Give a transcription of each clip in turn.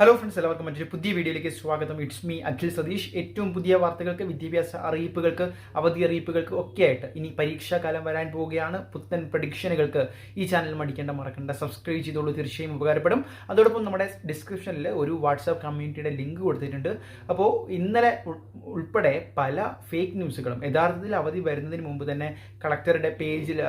Hello friends എല്ലാവർക്കും മറ്റൊരു പുതിയ വീഡിയോയിലേക്ക് സ്വാഗതം. ഇറ്റ്സ് മീ അഖിൽ സതീഷ് ഏറ്റവും പുതിയ വാർത്തകൾക്ക് വിദ്യാഭ്യാസ അറിയിപ്പുകൾക്ക് അവധി അറിയിപ്പുകൾക്ക് ഒക്കെയായിട്ട് ഇനി പരീക്ഷാകാലം വരാൻ പോവുകയാണ് പുത്തൻ പ്രഡിക്ഷനുകൾക്ക് ഈ ചാനൽ മടിക്കേണ്ട മറക്കേണ്ട. സബ്സ്ക്രൈബ് ചെയ്തോളൂ തീർച്ചയായും ഉപകാരപ്പെടും. അതോടൊപ്പം നമ്മുടെ ഡിസ്ക്രിപ്ഷനിൽ ഒരു വാട്സാപ്പ് കമ്മ്യൂണിറ്റിയുടെ ലിങ്ക് കൊടുത്തിട്ടുണ്ട്. അപ്പോൾ ഇന്നലെ ഉൾപ്പെടെ പല ഫേക്ക് ന്യൂസുകളും യഥാർത്ഥത്തിൽ അവധി വരുന്നതിന് മുമ്പ് തന്നെ കളക്ടറുടെ പേജിൽ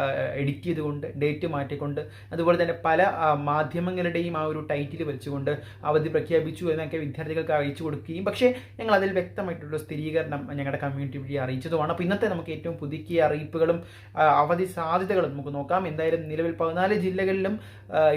എഡിറ്റ് ചെയ്തുകൊണ്ട് ഡേറ്റ് മാറ്റിക്കൊണ്ട് അതുപോലെ തന്നെ പല മാധ്യമങ്ങളുടെയും ആ ഒരു ടൈറ്റിൽ വെച്ചുകൊണ്ട് അവധി പ്രഖ്യാപിച്ചു എന്നൊക്കെ വിദ്യാർത്ഥികൾക്ക് അറിയിച്ചു കൊടുക്കുകയും പക്ഷേ ഞങ്ങൾ അതിൽ വ്യക്തമായിട്ടുള്ള സ്ഥിരീകരണം ഞങ്ങളുടെ കമ്മ്യൂണിറ്റി വഴി അറിയിച്ചതുമാണ്. അപ്പോൾ ഇന്നത്തെ നമുക്ക് ഏറ്റവും പുതുക്കിയ അറിയിപ്പുകളും അവധി സാധ്യതകളും നമുക്ക് നോക്കാം. എന്തായാലും നിലവിൽ പതിനാല് ജില്ലകളിലും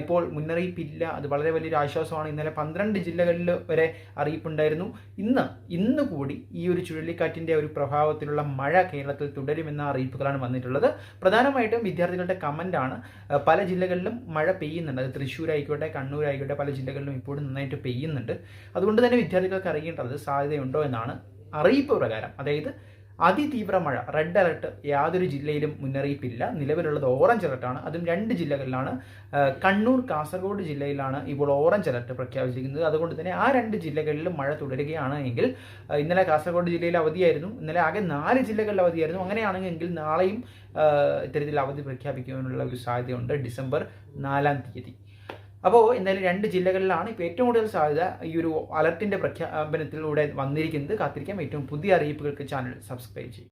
ഇപ്പോൾ മുന്നറിയിപ്പില്ല. അത് വളരെ വലിയൊരു ആശ്വാസമാണ്. ഇന്നലെ പന്ത്രണ്ട് ജില്ലകളിൽ വരെ അറിയിപ്പുണ്ടായിരുന്നു. ഇന്ന് ഇന്ന് കൂടി ഈ ഒരു ചുഴലിക്കാറ്റിന്റെ ഒരു പ്രഭാവത്തിലുള്ള മഴ കേരളത്തിൽ തുടരുമെന്ന അറിയിപ്പുകളാണ് വന്നിട്ടുള്ളത്. പ്രധാനമായിട്ടും വിദ്യാർത്ഥികളുടെ കമന്റാണ് പല ജില്ലകളിലും മഴ പെയ്യുന്നുണ്ട്. അത് തൃശ്ശൂർ ആയിക്കോട്ടെ പല ജില്ലകളിലും ഇപ്പോഴും നന്നായിട്ട് പെയ്യുന്നുണ്ട് അതുകൊണ്ട് തന്നെ വിദ്യാർത്ഥികൾക്ക് അറിയേണ്ടത് സാധ്യതയുണ്ടോ എന്നാണ് അറിയിപ്പ് പ്രകാരം. അതായത് അതിതീവ്ര മഴ റെഡ് അലർട്ട് യാതൊരു ജില്ലയിലും മുന്നറിയിപ്പില്ല. നിലവിലുള്ളത് ഓറഞ്ച് അലർട്ടാണ് അതും രണ്ട് ജില്ലകളിലാണ്. കണ്ണൂർ കാസർഗോഡ് ജില്ലയിലാണ് ഇപ്പോൾ ഓറഞ്ച് അലർട്ട് പ്രഖ്യാപിച്ചിരിക്കുന്നത്. അതുകൊണ്ട് തന്നെ ആ രണ്ട് ജില്ലകളിലും മഴ തുടരുകയാണ് എങ്കിൽ ഇന്നലെ കാസർഗോഡ് ജില്ലയിൽ അവധിയായിരുന്നു. ഇന്നലെ ആകെ നാല് ജില്ലകളിൽ അവധിയായിരുന്നു. അങ്ങനെയാണെങ്കിൽ നാളെയും ഇത്തരത്തിൽ അവധി പ്രഖ്യാപിക്കുവാനുള്ള ഒരു സാധ്യതയുണ്ട് ഡിസംബർ നാലാം തീയതി. അപ്പോൾ എന്തായാലും രണ്ട് ജില്ലകളിലാണ് ഇപ്പോൾ ഏറ്റവും കൂടുതൽ സാധ്യത ഈ ഒരു അലർട്ടിന്റെ പ്രഖ്യാപനത്തിലൂടെ വന്നിരിക്കുന്നത്. കാത്തിരിക്കാം. ഏറ്റവും പുതിയ അറിയിപ്പുകൾക്ക് ചാനൽ സബ്സ്ക്രൈബ് ചെയ്യും